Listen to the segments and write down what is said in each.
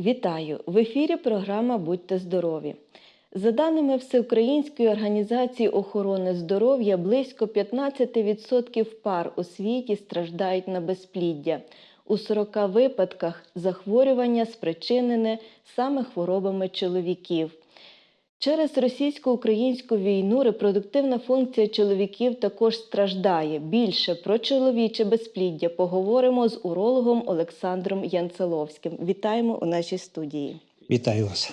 Вітаю! В ефірі програма Будьте здорові. За даними Всеукраїнської організації охорони здоров'я, близько 15% пар у світі страждають на безпліддя. У 40 випадках захворювання спричинене саме хворобами чоловіків. Через російсько-українську війну репродуктивна функція чоловіків також страждає. Більше про чоловіче безпліддя поговоримо з урологом Олександром Янцеловським. Вітаємо у нашій студії. Вітаю вас.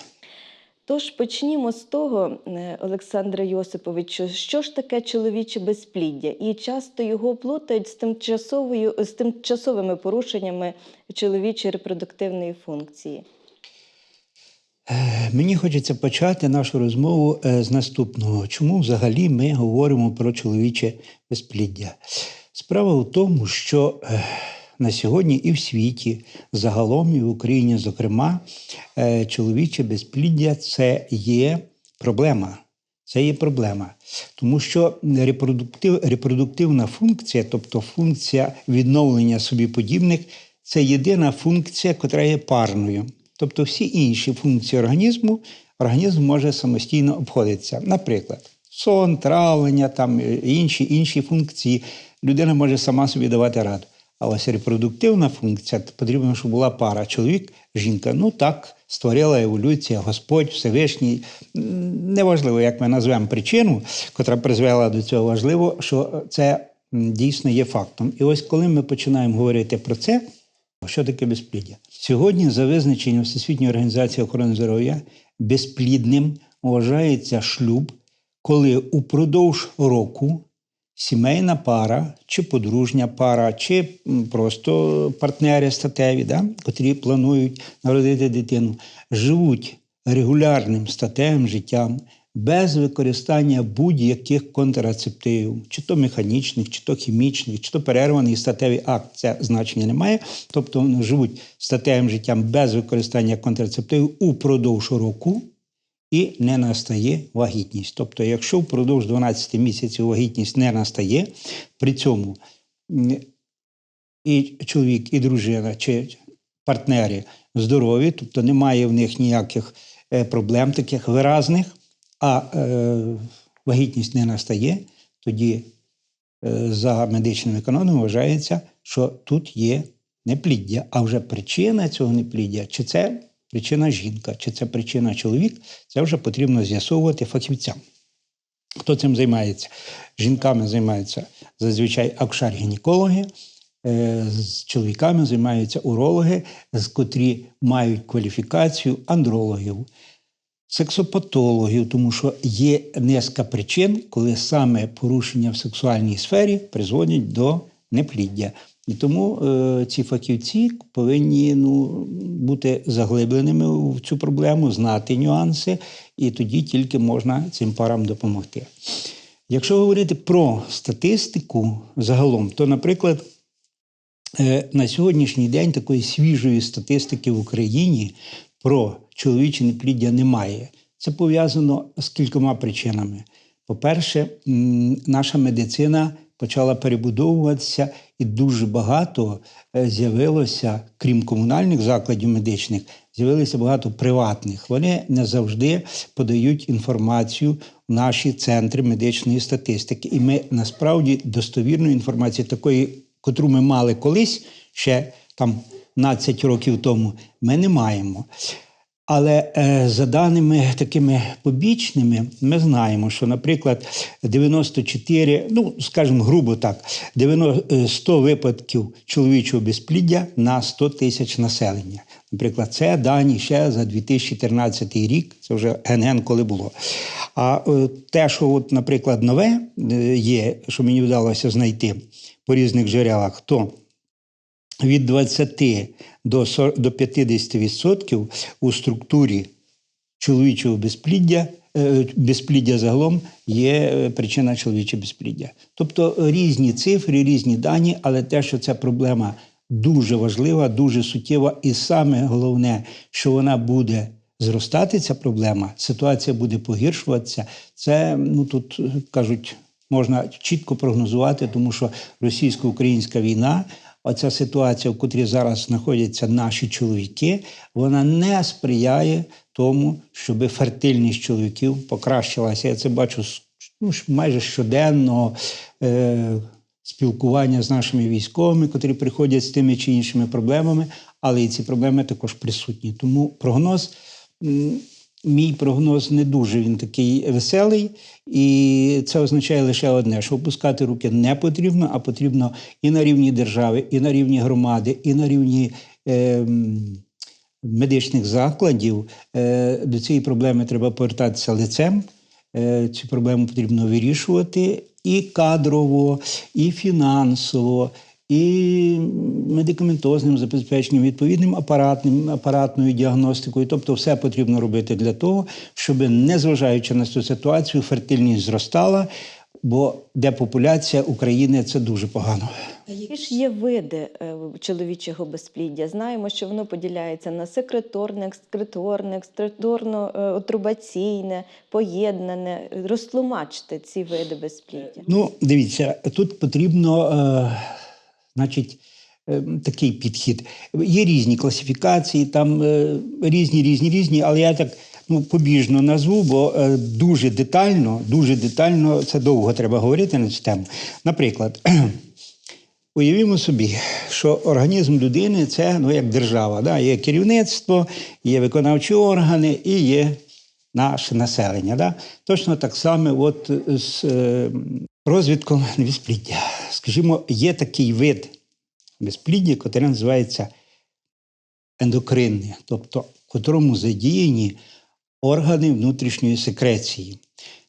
Тож почнімо з того, е, Олександре Йосиповичу, що ж таке чоловіче безпліддя, і часто його плутають з тимчасовою з тимчасовими порушеннями чоловічої репродуктивної функції. Е, Мені хочеться почати нашу розмову е, з наступного. Чому взагалі ми говоримо про чоловіче безпліддя? Справа в тому, що е, на сьогодні і в світі, загалом, і в Україні, зокрема, чоловіче безпліддя це є проблема. Це є проблема, тому що репродуктив, репродуктивна функція, тобто функція відновлення собі подібних, це єдина функція, яка є парною. Тобто всі інші функції організму організм може самостійно обходитися. Наприклад, сон, травлення, там е, інші, інші функції людина може сама собі давати раду. А ось репродуктивна функція потрібно, щоб була пара чоловік, жінка. Ну так створила еволюція, Господь, Всевишній. Неважливо, як ми назвемо причину, котра призвела до цього, важливо, що це дійсно є фактом. І ось коли ми починаємо говорити про це, що таке безпліддя? Сьогодні, за визначенням Всесвітньої організації охорони здоров'я, безплідним вважається шлюб, коли упродовж року сімейна пара, чи подружня пара, чи просто партнери статеві, да, котрі планують народити дитину, живуть регулярним статевим життям. Без використання будь-яких контрацептивів, чи то механічних, чи то хімічних, чи то перерваний статевий акт, це значення не має. Тобто вони живуть статевим життям без використання контрацептивів упродовж року, і не настає вагітність. Тобто, якщо впродовж 12 місяців вагітність не настає, при цьому і чоловік, і дружина, чи партнери здорові, тобто немає в них ніяких е, проблем таких виразних, а е, вагітність не настає, тоді е, за медичними канонами вважається, що тут є непліддя. А вже причина цього непліддя, чи це причина жінка, чи це причина чоловік, це вже потрібно з'ясовувати фахівцям. Хто цим займається? Жінками займаються зазвичай акушер-гінекологи, е, з чоловіками займаються урологи, з котрі мають кваліфікацію андрологів, сексопатологів, тому що є низка причин, коли саме порушення в сексуальній сфері призводять до непліддя. І тому е, ці фахівці повинні ну, бути заглибленими в цю проблему, знати нюанси, і тоді тільки можна цим парам допомогти. Якщо говорити про статистику загалом, то, наприклад, е, на сьогоднішній день такої свіжої статистики в Україні про чоловіче непліддя немає. Це пов'язано з кількома причинами. По-перше, наша медицина почала перебудовуватися, і дуже багато е, з'явилося, крім комунальних закладів медичних, з'явилося багато приватних. Вони не завжди подають інформацію в наші центри медичної статистики. І ми насправді достовірної інформації, такої, котру ми мали колись ще там 15 років тому, ми не маємо. Але е, за даними такими побічними, ми знаємо, що, наприклад, 94, ну скажімо, грубо так, 90, е, 100 випадків чоловічого безпліддя на 100 тисяч населення. Наприклад, це дані ще за 2014 рік, це вже ген-ген коли було. А е, те, що, от, наприклад, нове є, що мені вдалося знайти по різних джерелах, то від 20 до 40 до 50% у структурі чоловічого безпліддя, е, безпліддя загалом є е, причина чоловічого безпліддя. Тобто різні цифри, різні дані, але те, що ця проблема дуже важлива, дуже суттєва, і саме головне, що вона буде зростати, ця проблема, ситуація буде погіршуватися. Це ну тут кажуть, можна чітко прогнозувати, тому що російсько-українська війна оця ситуація, в котрій зараз знаходяться наші чоловіки, вона не сприяє тому, щоб фертильність чоловіків покращилася. Я це бачу ну, майже щоденного е, спілкування з нашими військовими, котрі приходять з тими чи іншими проблемами, але і ці проблеми також присутні. Тому прогноз. Мій прогноз не дуже він такий веселий, і це означає лише одне: що опускати руки не потрібно, а потрібно і на рівні держави, і на рівні громади, і на рівні ем, медичних закладів. Е, до цієї проблеми треба повертатися лицем. Е, цю проблему потрібно вирішувати і кадрово, і фінансово, і медикаментозним забезпеченням, відповідним апаратним, апаратною діагностикою. Тобто, все потрібно робити для того, щоб, незважаючи на цю ситуацію, фертильність зростала, бо депопуляція України це дуже погано. Які ж є види е, чоловічого безпліддя? Знаємо, що воно поділяється на секреторне, екскреторне, екскреторно-отрубаційне, поєднане. Розтлумачте ці види безпліддя. Ну, дивіться, тут потрібно, е, значить, е, такий підхід. Є різні класифікації, там е, різні, різні, різні, але я так ну, побіжно назву, бо е, дуже детально, дуже детально це довго треба говорити на цю тему. Наприклад, Уявімо собі, що організм людини це ну, як держава. Да? Є керівництво, є виконавчі органи і є наше населення. Да? Точно так само от з розвідком безпліддя. Скажімо, є такий вид безпліддя, який називається ендокринний, тобто в котрому задіяні органи внутрішньої секреції.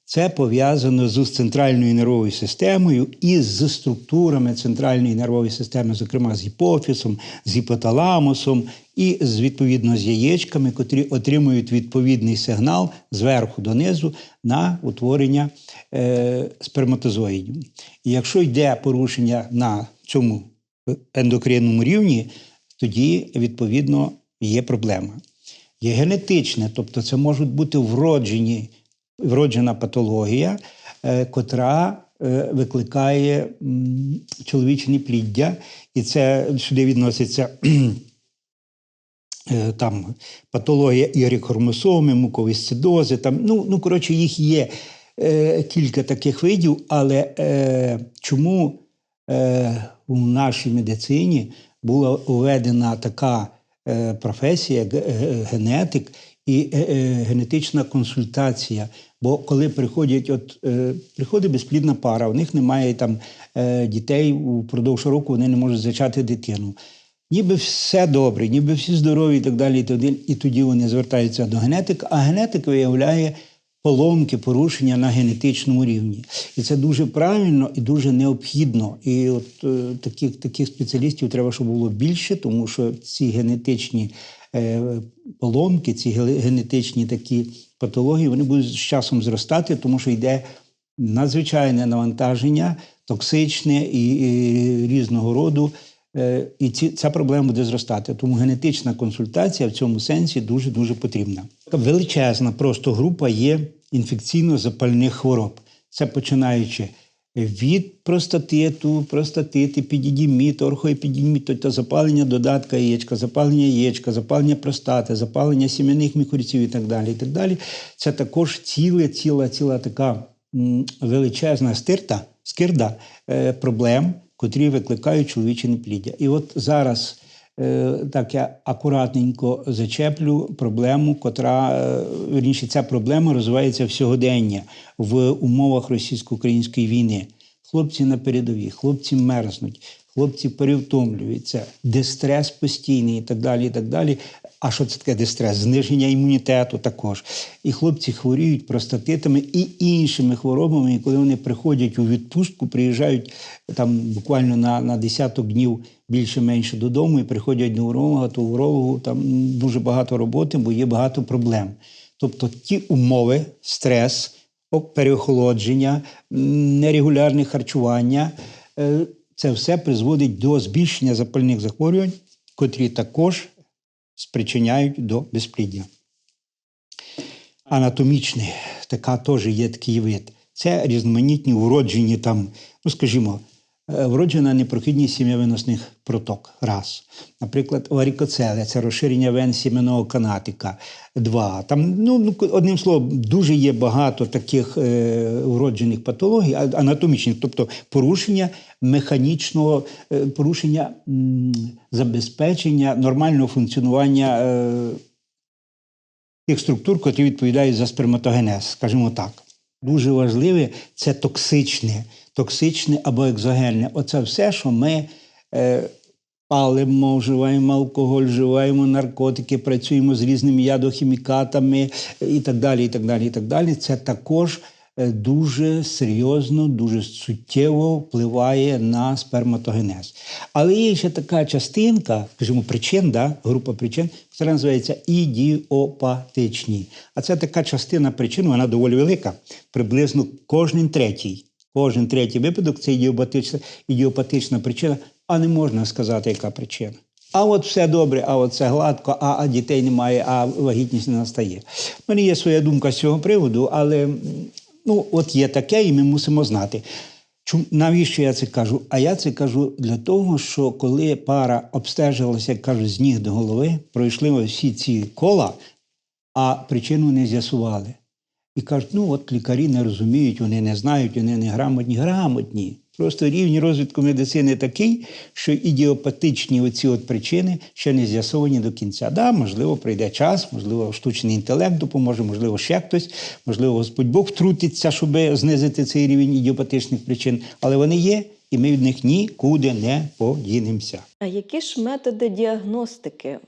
Це пов'язано з центральною нервовою системою і з структурами центральної нервової системи, зокрема з гіпофізом, з гіпоталамусом і з відповідно з яєчками, котрі отримують відповідний сигнал зверху донизу на утворення е, сперматозоїдів. І якщо йде порушення на цьому ендокринному рівні, тоді відповідно є проблема. Є генетичне, тобто це можуть бути вроджені вроджена патологія, е, котра е, викликає м, чоловіче непліддя, і це сюди відноситься е, там патологія ігрі-хромосоми, муковисцидози, там, ну, ну, коротше, їх є кілька таких видів, але е, чому е, у нашій медицині була введена така професія, як генетик і е, е, генетична консультація. Бо коли приходять, от е, приходить безплідна пара, у них немає там дітей упродовж року, вони не можуть зачати дитину. Ніби все добре, ніби всі здорові і так далі. І тоді, і тоді вони звертаються до генетика, а генетик виявляє поломки, порушення на генетичному рівні. І це дуже правильно і дуже необхідно. І от таких, таких спеціалістів треба, щоб було більше, тому що ці генетичні поломки, ці ге- генетичні такі патології, вони будуть з часом зростати, тому що йде надзвичайне навантаження, токсичне і, і різного роду. Е, І ці, ця проблема буде зростати. Тому генетична консультація в цьому сенсі дуже дуже потрібна. Величезна просто група є інфекційно-запальних хвороб. Це починаючи від простатиту, простатити, підідіміт, орхоепідіміт, тобто запалення додатка яєчка, запалення яєчка, запалення простати, запалення сім'яних мікурців і так далі. І так далі. Це також ціле, ціла, ціла така величезна стирта, скирда е, проблем, котрі викликають чоловічі непліддя. І от зараз так я акуратненько зачеплю проблему, котра е, вірніше, ця проблема розвивається в сьогодення в умовах російсько-української війни. Хлопці на передовій, хлопці мерзнуть, хлопці перевтомлюються, дистрес постійний і так далі. і так далі. А що це таке дистрес? Зниження імунітету також. І хлопці хворіють простатитами і іншими хворобами. І коли вони приходять у відпустку, приїжджають там буквально на, на десяток днів більше-менше додому і приходять до уролога, то урологу там дуже багато роботи, бо є багато проблем. Тобто ті умови, стрес, переохолодження, нерегулярне харчування, е, це все призводить до збільшення запальних захворювань, котрі також спричиняють до безпліддя. Анатомічний, така теж є такий вид. Це різноманітні уроджені там, ну скажімо, вроджена непрохідність сім'явиносних проток. Раз. Наприклад, варікоцеле це розширення вен сім'яного канатика. Два. Там, ну, ну, одним словом, дуже є багато таких е, вроджених патологій, анатомічних, тобто порушення механічного, е, порушення м, забезпечення нормального функціонування. Е, тих структур, які відповідають за сперматогенез, скажімо так. Дуже важливе це токсичне, токсичне або екзогенне. Оце все, що ми е, палимо, вживаємо алкоголь, вживаємо наркотики, працюємо з різними ядохімікатами е, і так далі. і так далі, і так далі. Це також е, дуже серйозно, дуже суттєво впливає на сперматогенез. Але є ще така частинка, скажімо, причин, да, група причин, яка називається ідіопатичні. А це така частина причин, вона доволі велика. Приблизно кожен третій. Кожен третій випадок це ідіопатична, ідіопатична причина, а не можна сказати, яка причина. А от все добре, а от все гладко, а, а дітей немає, а вагітність не настає. У мене є своя думка з цього приводу, але ну, от є таке, і ми мусимо знати. Чому навіщо я це кажу? А я це кажу для того, що коли пара обстежилася, як кажуть, з ніг до голови, пройшли всі ці кола, а причину не з'ясували. І кажуть, ну от лікарі не розуміють, вони не знають, вони не грамотні, грамотні. Просто рівень розвитку медицини такий, що ідіопатичні оці от причини ще не з'ясовані до кінця. Да, можливо, прийде час, можливо, штучний інтелект допоможе, можливо, ще хтось, можливо, Господь Бог втрутиться, щоб знизити цей рівень ідіопатичних причин. Але вони є, і ми від них нікуди не подінемося. А які ж методи діагностики е,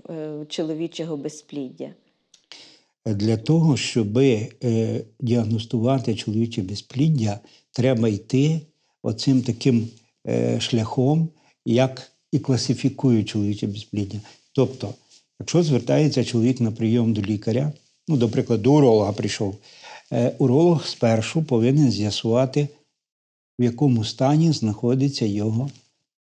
чоловічого безпліддя? Для того, щоб е, діагностувати чоловіче безпліддя, треба йти оцим таким е, шляхом, як і класифікують чоловіче безпліддя. Тобто, якщо звертається чоловік на прийом до лікаря, ну, до прикладу, уролога прийшов, е, уролог спершу повинен з'ясувати, в якому стані знаходиться його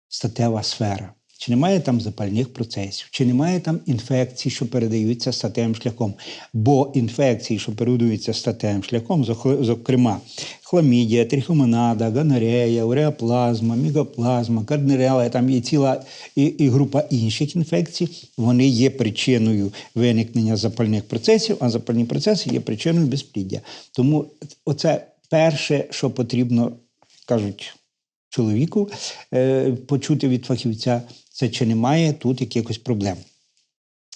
статева сфера. Чи немає там запальних процесів, чи немає там інфекцій, що передаються статевим шляхом. Бо інфекції, що передаються статевим шляхом, зокрема, хламідія, трихомонада, гонорея, уреаплазма, мігаплазма, карднерела, там є ціла і, і група інших інфекцій, вони є причиною виникнення запальних процесів, а запальні процеси є причиною безпліддя. Тому оце перше, що потрібно, кажуть, чоловіку е, почути від фахівця, це чи немає тут якихось проблем.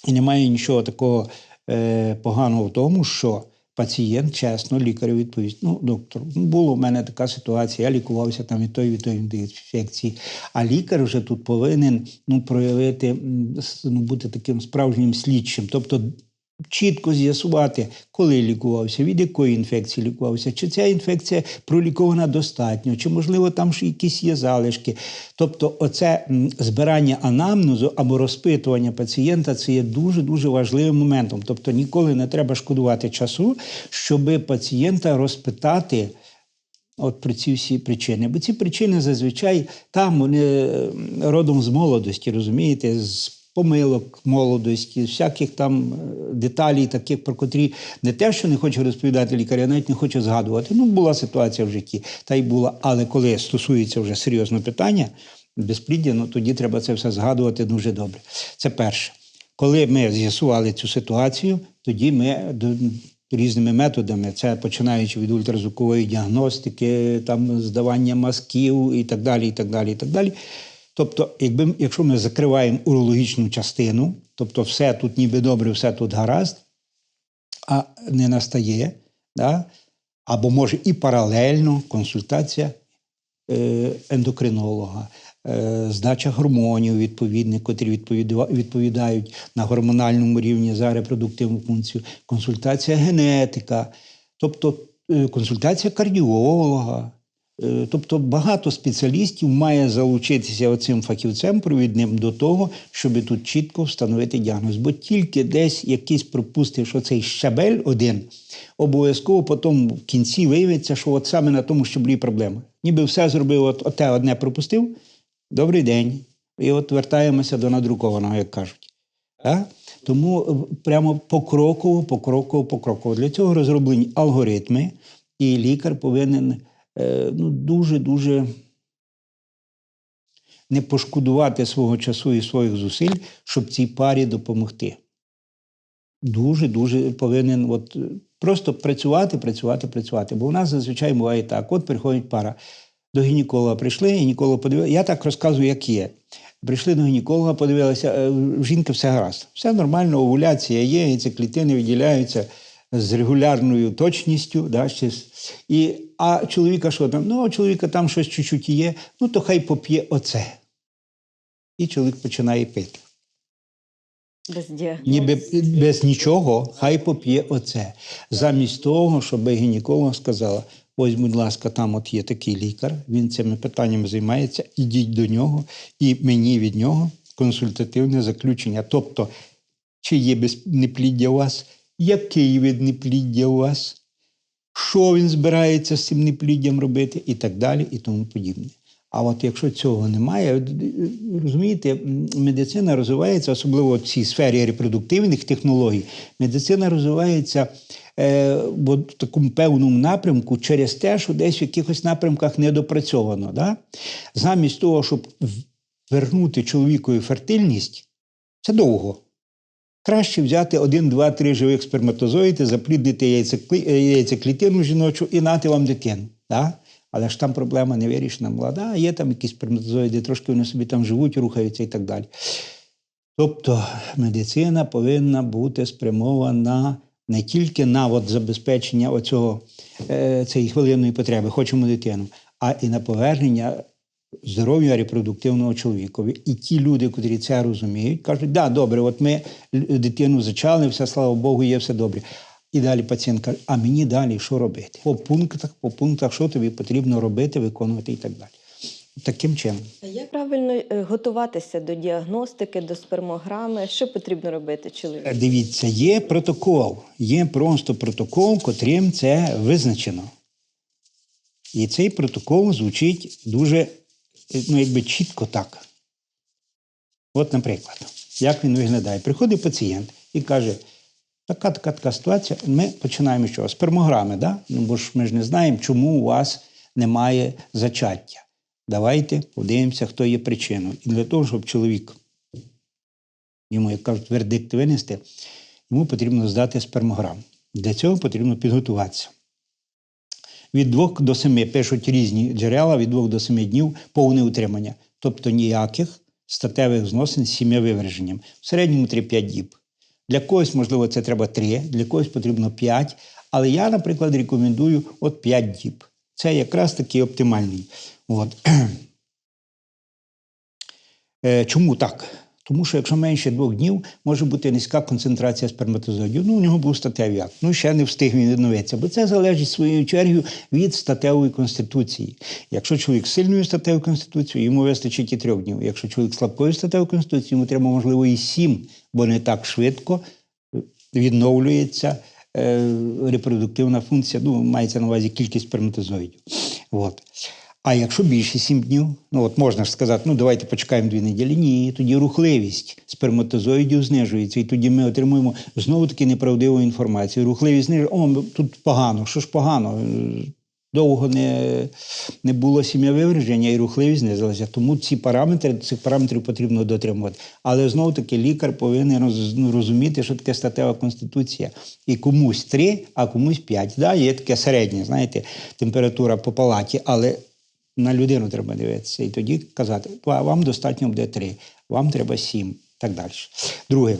І немає нічого такого е, поганого в тому, що пацієнт чесно лікарю відповість: ну, доктор, ну, була в мене така ситуація, я лікувався там від тої від тої інфекції. А лікар вже тут повинен ну, проявити, ну, бути таким справжнім слідчим. Тобто чітко з'ясувати, коли лікувався, від якої інфекції лікувався, чи ця інфекція пролікована достатньо, чи, можливо, там ще якісь є залишки. Тобто, оце збирання анамнезу або розпитування пацієнта це є дуже-дуже важливим моментом. Тобто ніколи не треба шкодувати часу, щоб пацієнта розпитати. От про ці всі причини. Бо ці причини зазвичай там вони родом з молодості, розумієте, з помилок молодості, всяких там е, деталей, таких, про котрі не те, що не хочу розповідати лікар, я навіть не хочу згадувати. Ну, була ситуація в житті, та й була. Але коли стосується вже серйозного питання, безпліддя, ну тоді треба це все згадувати дуже добре. Це перше. Коли ми з'ясували цю ситуацію, тоді ми різними методами, це починаючи від ультразвукової діагностики, там здавання мазків і так далі. і так далі, і так далі. Тобто, якби, якщо ми закриваємо урологічну частину, тобто все тут ніби добре, все тут гаразд, а не настає, да? або може і паралельно консультація е, ендокринолога, е, здача гормонів відповідних, котрі відповідають на гормональному рівні за репродуктивну функцію, консультація генетика, тобто е, консультація кардіолога. Е, Тобто багато спеціалістів має залучитися оцим фахівцем провідним до того, щоб тут чітко встановити діагноз. Бо тільки десь якийсь пропустив, що цей щабель один, обов'язково потім в кінці виявиться, що от саме на тому щаблі проблема. Ніби все зробив, от, от те одне пропустив. Добрий день. І от вертаємося до надрукованого, як кажуть. А? Тому е, прямо покроково, покроково, покроково. Для цього розроблені алгоритми, і лікар повинен ну, дуже-дуже не пошкодувати свого часу і своїх зусиль, щоб цій парі допомогти. Дуже дуже повинен от, е, просто працювати, працювати, працювати. Бо у нас зазвичай буває так: от приходить пара до гінеколога, прийшли, гінеколог подивився. Я так розказую, як є. Прийшли до гінеколога, подивилися, е, в жінки все гаразд. Все нормально, овуляція є, і ці клітини виділяються з регулярною точністю. Да, ще і, а чоловіка що там? Ну, у чоловіка там щось чуть-чуть є, ну то хай поп'є оце. І чоловік починає пити. Без. Ніби без нічого, хай поп'є оце. Замість того, щоб гінеколог сказала: ось, будь ласка, там от є такий лікар, він цими питаннями займається, ідіть до нього, і мені від нього консультативне заключення. Тобто, чи є безнепліддя у вас, який вид непліддя у вас, що він збирається з цим непліддям робити, і так далі, і тому подібне. А от якщо цього немає, е, розумієте, медицина розвивається, особливо в цій сфері репродуктивних технологій, медицина розвивається е, в такому певному напрямку через те, що десь в якихось напрямках недопрацьовано. Да? Замість того, щоб вернути чоловікові фертильність, це довго. Краще взяти один, два, три живих сперматозоїди, запліднити е, яйцеклітину жіночу і нати вам дитину. Да? Але ж там проблема не вирішена молода, є там якісь сперматозоїди, трошки вони собі там живуть, рухаються і так далі. Тобто медицина повинна бути спрямована не тільки на от забезпечення оцього, е, цієї хвилинної потреби, хочемо дитину, а і на повернення здоров'я репродуктивного чоловікові. І ті люди, котрі це розуміють, кажуть, да, добре, от ми дитину зачали, все, слава Богу, є все добре. І далі пацієнт каже, а мені далі що робити? По пунктах, по пунктах, що тобі потрібно робити, виконувати і так далі. Таким чином. А Як правильно е, готуватися до діагностики, до спермограми? Що потрібно робити чоловіку? Е, Дивіться, є протокол, є просто протокол, котрим це визначено. І цей протокол звучить дуже ну, якби чітко так. От, наприклад, як він виглядає? Приходить пацієнт і каже: така, така, така ситуація. Ми починаємо з чого? Спермограми, да? ну, бо ж ми ж не знаємо, чому у вас немає зачаття. Давайте подивимося, хто є причиною. І для того, щоб чоловік йому, як кажуть, вердикт винести, йому потрібно здати спермограм. Для цього потрібно підготуватися. Від 2 до 7 пишуть різні джерела, від 2 до 7 днів повне утримання. Тобто ніяких статевих зносин з сім'явиверженням. В середньому 3-5 діб. Для когось, можливо, це треба 3, для когось потрібно 5. Але я, наприклад, рекомендую от 5 діб. Це якраз такий оптимальний. От. Е, Чому так? Тому що якщо менше двох днів, може бути низька концентрація сперматозоїдів. Ну, у нього був статевий акт. Ну, ще не встиг він відновитися. Бо це залежить своєю чергою від статевої конституції. Якщо чоловік сильною статевою конституцією, йому вистачить і трьох днів. Якщо чоловік слабкою статевою конституцією, йому треба, можливо, і сім, бо не так швидко відновлюється е, репродуктивна функція, ну, мається на увазі кількість сперматозоїдів. От. А якщо більше сім днів, ну от можна ж сказати, ну давайте почекаємо дві неділі. Ні, тоді рухливість сперматозоїдів знижується, і тоді ми отримуємо знову таки неправдиву інформацію. Рухливість знижується, о, тут погано, що ж погано? Довго не, не було сім'явиверження і рухливість знизилася. Тому ці параметри, цих параметрів потрібно дотримувати. Але знову таки лікар повинен роз, ну, розуміти, що таке статева конституція. І комусь три, а комусь п'ять. Да, є таке середнє, знаєте, температура по палаті, але на людину треба дивитися. І тоді казати, вам достатньо буде три, вам треба сім, так далі. Друге,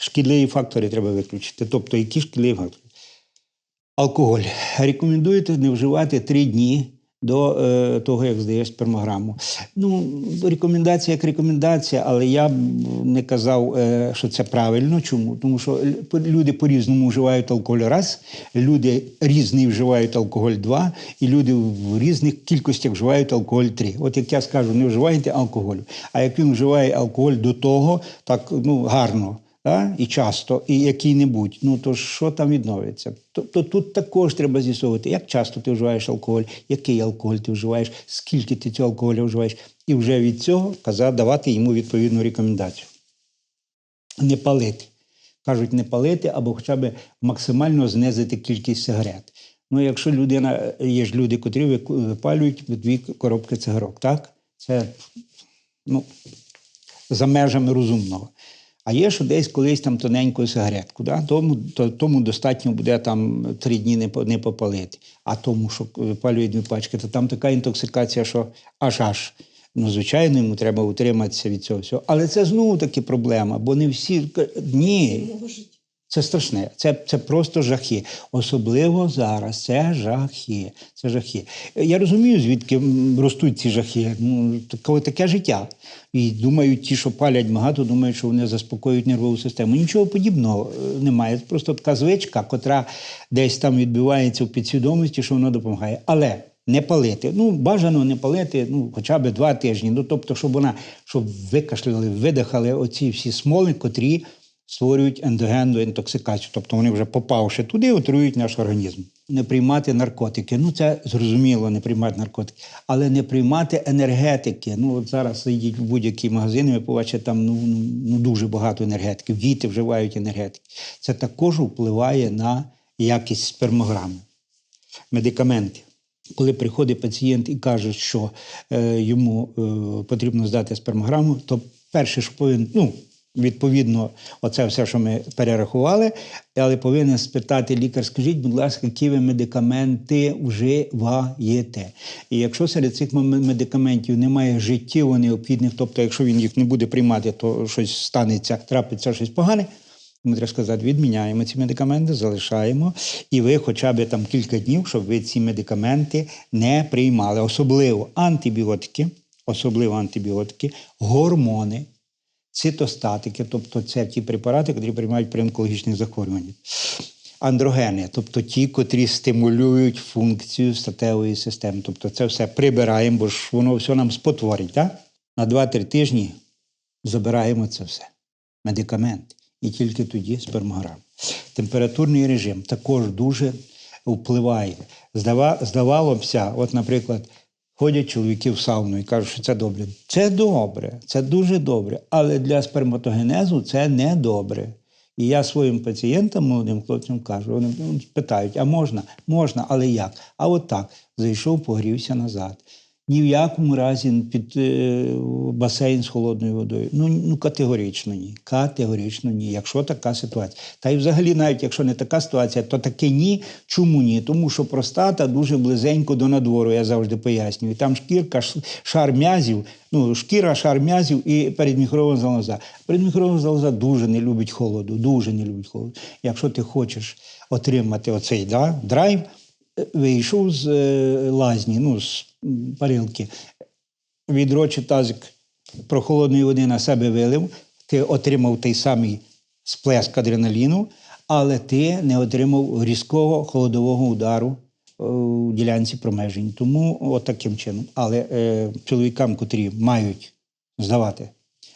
шкідливі фактори треба виключити. Тобто, які шкідливі фактори? Алкоголь. Рекомендуєте не вживати три дні до е, того, як здаєш спермограму. Ну, рекомендація як рекомендація, але я б не казав, е, що це правильно. Чому? Тому що люди по-різному вживають алкоголь раз, люди різний вживають алкоголь два, і люди в різних кількостях вживають алкоголь три. От як я скажу, не вживайте алкоголю. А як він вживає алкоголь до того, так ну гарно да? і часто, і який-небудь, ну то що там відновиться? Тобто тут також треба з'ясовувати, як часто ти вживаєш алкоголь, який алкоголь ти вживаєш, скільки ти цього алкоголю вживаєш, і вже від цього казати, давати йому відповідну рекомендацію. Не палити. Кажуть, не палити або хоча б максимально знизити кількість сигарет. Ну, якщо людина, є ж люди, котрі випалюють дві коробки цигарок, так? Це ну, за межами розумного. А є, що десь колись там тоненьку сигаретку. Да? Тому, то, тому достатньо буде там три дні не, не попалити. А тому, що випалює дві пачки, то там така інтоксикація, що аж аж. Ну, звичайно, йому треба утриматися від цього всього. Але це знову таки проблема, бо не всі. Ні, це страшне, це, це просто жахи. Особливо зараз. Це жахи. Це жахи. Я розумію, звідки ростуть ці жахи. Ну, таке, таке життя. І думають, ті, що палять багато, думають, що вони заспокоюють нервову систему. Нічого подібного е, немає. Це просто така звичка, котра десь там відбувається в підсвідомості, що вона допомагає. Але не палити. Ну, бажано не палити ну, хоча б два тижні. Ну, тобто, щоб вона щоб викашляли, видихали оці всі смоли, котрі створюють ендогенну інтоксикацію. Тобто вони вже попавши туди, отруюють наш організм. Не приймати наркотики. Ну, це зрозуміло, не приймати наркотики, але не приймати енергетики. Ну, от зараз зайдіть в будь-який магазин, і ви побачите там ну, ну, ну, дуже багато енергетиків. Діти вживають енергетики. Це також впливає на якість спермограми медикаменти. Коли приходить пацієнт і каже, що е, йому е, потрібно здати спермограму, то перше, що повинен, ну, відповідно, оце все, що ми перерахували, але повинен спитати лікар, скажіть, будь ласка, які ви медикаменти вживаєте? І якщо серед цих медикаментів немає життєво необхідних, тобто, якщо він їх не буде приймати, то щось станеться, трапиться щось погане. Ми треба сказати, відміняємо ці медикаменти, залишаємо, і ви хоча б там кілька днів, щоб ви ці медикаменти не приймали. Особливо антибіотики, особливо антибіотики, гормони, цитостатики, тобто це ті препарати, які приймають при онкологічних захворюваннях. Андрогени, тобто ті, котрі стимулюють функцію статевої системи. Тобто це все прибираємо, бо ж воно все нам спотворить. Так? На 2-3 тижні забираємо це все. Медикаменти. І тільки тоді спермограм. Температурний режим також дуже впливає. Здавалося, от, наприклад, ходять чоловіки в сауну і кажуть, що це добре. Це добре, це дуже добре, але для сперматогенезу це не добре. І я своїм пацієнтам, молодим хлопцям кажу, вони питають, а можна? Можна, але як? А от так, зайшов, погрівся назад. Ні в якому разі під е, басейн з холодною водою. Ну, ну категорично ні. Категорично ні. Якщо така ситуація. Та й взагалі, навіть якщо не така ситуація, то таке ні. Чому ні? Тому що простата дуже близенько до надвору, я завжди пояснюю. Там шкірка, шар м'язів, ну, шкіра, шар м'язів і передміхрова залоза. Передміхрова залоза дуже не любить холоду, дуже не любить холоду. Якщо ти хочеш отримати оцей да, драйв, вийшов з е, лазні, ну, з парилки, відро чи тазик прохолодної води на себе вилив, ти отримав той самий сплеск адреналіну, але ти не отримав різкого холодового удару е, у ділянці промежень. Тому от таким чином. Але е, чоловікам, котрі мають здавати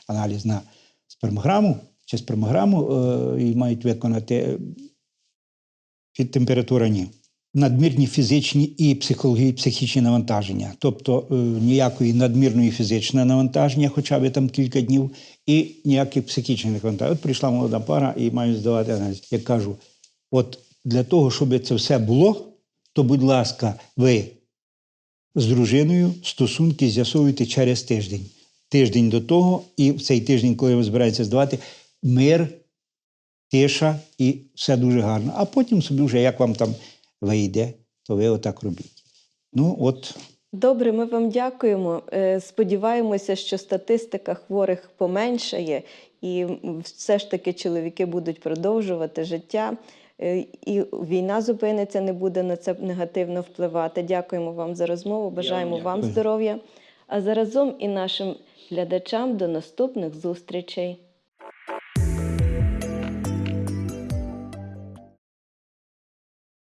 аналіз на спермограму чи спермограму е, і мають виконати е, під температура ні. Надмірні фізичні і психологічні психічні навантаження, тобто е, ніякої надмірної фізичного навантаження, хоча б там кілька днів, і ніяких психічних навантажень. От прийшла молода пара і мають здавати аналіз. Я кажу: от для того, щоб це все було, то, будь ласка, ви з дружиною стосунки з'ясовуєте через тиждень. Тиждень до того, і в цей тиждень, коли ви збираєтеся здавати, мир, тиша і все дуже гарно. А потім собі вже як вам там вийде, то ви отак робіть. Ну, от Добре, ми вам дякуємо. Е, Сподіваємося, що статистика хворих поменшає, і все ж таки чоловіки будуть продовжувати життя. е, І війна зупиниться, не буде на це негативно впливати. Дякуємо вам за розмову. Бажаємо вам здоров'я. А заразом і нашим глядачам до наступних зустрічей.